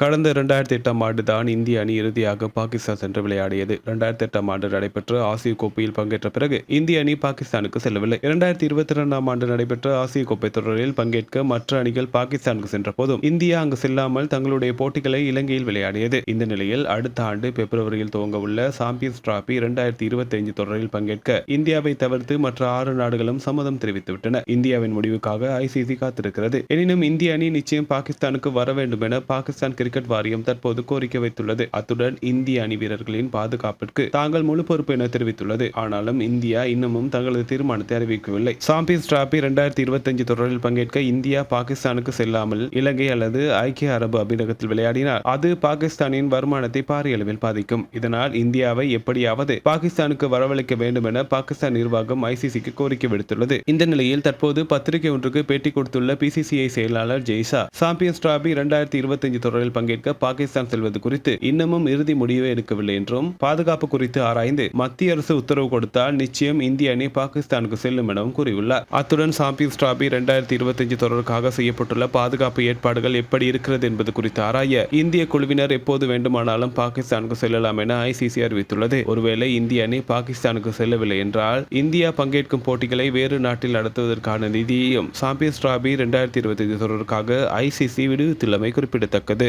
கடந்த இரண்டாயிரத்தி எட்டாம் ஆண்டு தான் இந்திய அணி இறுதியாக பாகிஸ்தான் சென்று விளையாடியது. இரண்டாயிரத்தி எட்டாம் ஆண்டு நடைபெற்ற ஆசிய கோப்பையில் பங்கேற்ற பிறகு இந்திய அணி பாகிஸ்தானுக்கு செல்லவில்லை. இரண்டாயிரத்தி இருபத்தி இரண்டாம் ஆண்டு நடைபெற்ற ஆசிய கோப்பை தொடரில் பங்கேற்க மற்ற அணிகள் பாகிஸ்தானுக்கு சென்ற போதும் இந்தியா அங்கு செல்லாமல் தங்களுடைய போட்டிகளை இலங்கையில் விளையாடியது. இந்த நிலையில் அடுத்த ஆண்டு பிப்ரவரியில் துவங்க உள்ள சாம்பியன்ஸ் டிராபி இரண்டாயிரத்தி இருபத்தி ஐந்து தொடரில் பங்கேற்க இந்தியாவை தவிர்த்து மற்ற ஆறு நாடுகளும் சம்மதம் தெரிவித்துவிட்டன. இந்தியாவின் முடிவுக்காக ஐசிசி காத்திருக்கிறது. எனினும் இந்திய அணி நிச்சயம் பாகிஸ்தானுக்கு வர வேண்டும் என பாகிஸ்தான் கிரிக்கெட் வாரியம் தற்போது கோரிக்கை வைத்துள்ளது. அத்துடன் இந்திய அணி வீரர்களின் பாதுகாப்பிற்கு தாங்கள் முழு பொறுப்பு என தெரிவித்துள்ளது. ஆனாலும் இந்தியா இன்னமும் தங்களது தீர்மானத்தை அறிவிக்கவில்லை. சாம்பியன்ஸ் டிராபி இரண்டாயிரத்தி இருபத்தஞ்சு தொடரில் பங்கேற்க இந்தியா பாகிஸ்தானுக்கு செல்லாமல் இலங்கை அல்லது ஐக்கிய அரபு அமீரகத்தில் விளையாடினார் அது பாகிஸ்தானின் வருமானத்தை பாரிய அளவில் பாதிக்கும். இதனால் இந்தியாவை எப்படியாவது பாகிஸ்தானுக்கு வரவழைக்க வேண்டும் என பாகிஸ்தான் நிர்வாகம் ஐசிசிக்கு கோரிக்கை விடுத்துள்ளது. இந்த நிலையில் தற்போது பத்திரிகை ஒன்றுக்கு பேட்டி கொடுத்துள்ள பிசிசிஐ செயலாளர் ஜெய்சா சாம்பியன்ஸ் டிராபி இரண்டாயிரத்தி இருபத்தஞ்சு தொடரில் பங்கேற்க பாகிஸ்தான் செல்வது குறித்து இன்னமும் இறுதி முடிவே எடுக்கவில்லை என்றும் பாதுகாப்பு குறித்து ஆராய்ந்து மத்திய அரசு உத்தரவு கொடுத்தால் நிச்சயம் இந்திய அணி பாகிஸ்தானுக்கு செல்லும் எனவும் கூறியுள்ளார். அத்துடன் சாம்பியன்ஸ் டிராபி இரண்டாயிரத்தி இருபத்தஞ்சு தொடருக்காக செய்யப்பட்டுள்ள பாதுகாப்பு ஏற்பாடுகள் எப்படி இருக்கிறது என்பது குறித்து ஆராய இந்திய குழுவினர் எப்போது வேண்டுமானாலும் பாகிஸ்தானுக்கு செல்லலாம் என ஐசிசி அறிவித்துள்ளது. ஒருவேளை இந்திய அணி பாகிஸ்தானுக்கு செல்லவில்லை என்றால் இந்தியா பங்கேற்கும் போட்டிகளை வேறு நாட்டில் நடத்துவதற்கான நிதியையும் சாம்பியன்ஸ் டிராபி இரண்டாயிரத்தி இருபத்தி தொடருக்காக ஐசிசி விடுவித்துள்ளமை குறிப்பிடத்தக்கது.